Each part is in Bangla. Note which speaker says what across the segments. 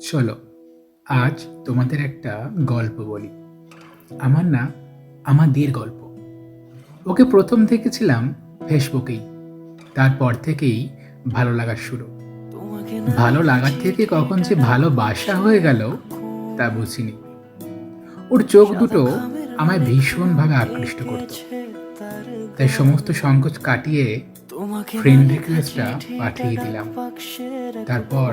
Speaker 1: চলো আজ তোমাদের একটা গল্প বলি। আমার না আমাদের গল্প। ওকে প্রথম দেখেছিলাম ফেসবুকেই তারপর থেকেই ভালো লাগার শুরু। ভালো লাগার থেকে কখন যে ভালোবাসা হয়ে গেল তা বুঝিনি। ওর চোখ দুটো আমায় ভীষণভাবে আকৃষ্ট করত। তাই সমস্ত সংকোচ কাটিয়ে ফ্রেন্ড রিকোয়েস্টটা পাঠিয়ে দিলাম। তারপর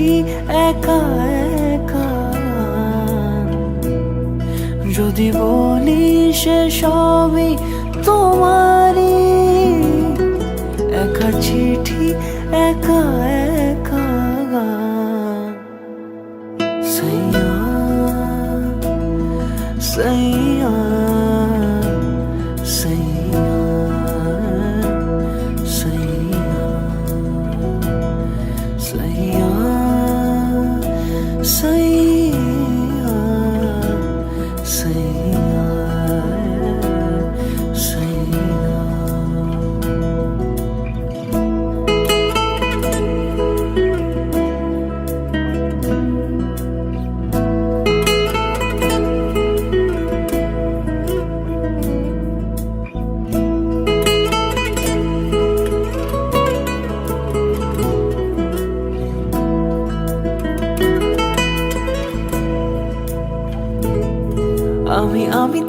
Speaker 2: চিঠি একা একা যদি বলি সে সবই তোমারই say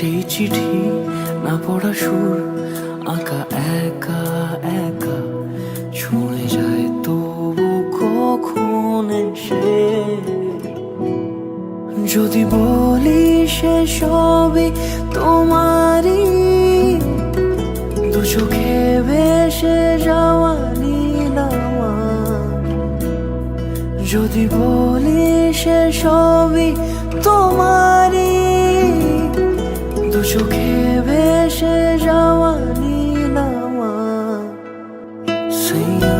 Speaker 2: সেই চিঠি না পড়া সুর, আঁকা একা একা ছুঁয়ে যায় তবু কখন সে যদি বলি সে সবই তোমারই, দু চোখে ভেসে যাওয়া নীল যদি বলি সে সবই তোমারই দু চোখে ভেসে যাওয়া সাইয়া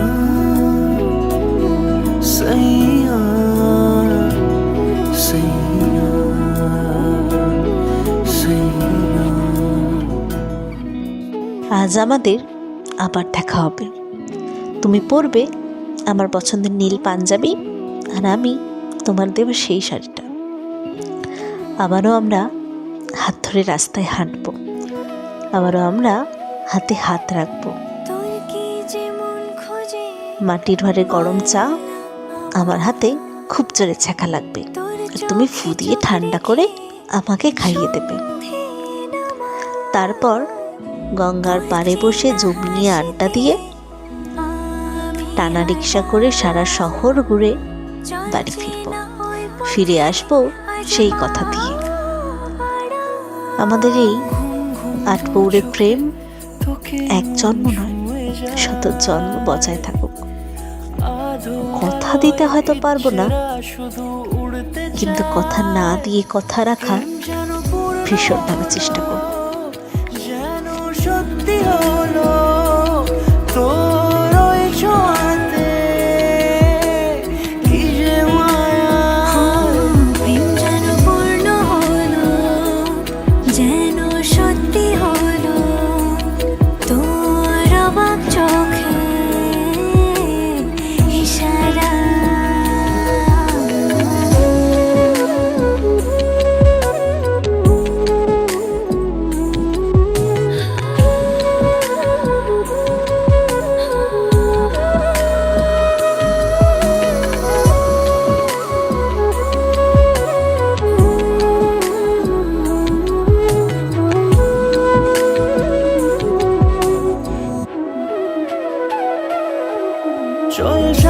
Speaker 3: আজ আমাদের আবার দেখা হবে। তুমি পরবে আমার পছন্দের নীল পাঞ্জাবি আর আমি তোমার দেব সেই শাড়িটা। আবারও আমরা হাত ধরে রাস্তায় হাঁটবো। আবারও আমরা হাতে হাত রাখব। মাটির ভারে গরম চা আমার হাতে খুব জোরে ছ্যাঁকা লাগবে। আর তুমি ফু দিয়ে ঠান্ডা করে আমাকে খাইয়ে দেবে। তারপর গঙ্গার পাড়ে বসে জমিয়ে আড্ডা দিয়ে টানা রিক্সা করে সারা শহর ঘুরে বাড়ি ফিরব। ফিরে আসব সেই কথা দিয়ে। আমাদের এই আট পৌরে প্রেম এক জন্ম নয়, শত জন্ম বজায় থাকুক। কথা দিতে হয়তো পারব না, কিন্তু কথা না দিয়ে কথা রাখা ভীষণভাবে চেষ্টা করব।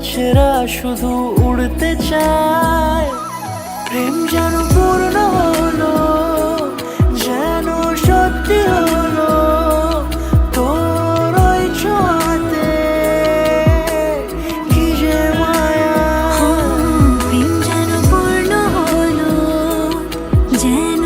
Speaker 2: ইচ্ছেরা শুধু উড়তে চায়। প্রেম যেন পূর্ণ হলো, যেন সত্যি হলো, তোর ওই ছোঁয়াতে কি যে মায়া।
Speaker 4: প্রেম যেন পূর্ণ হলো, যেন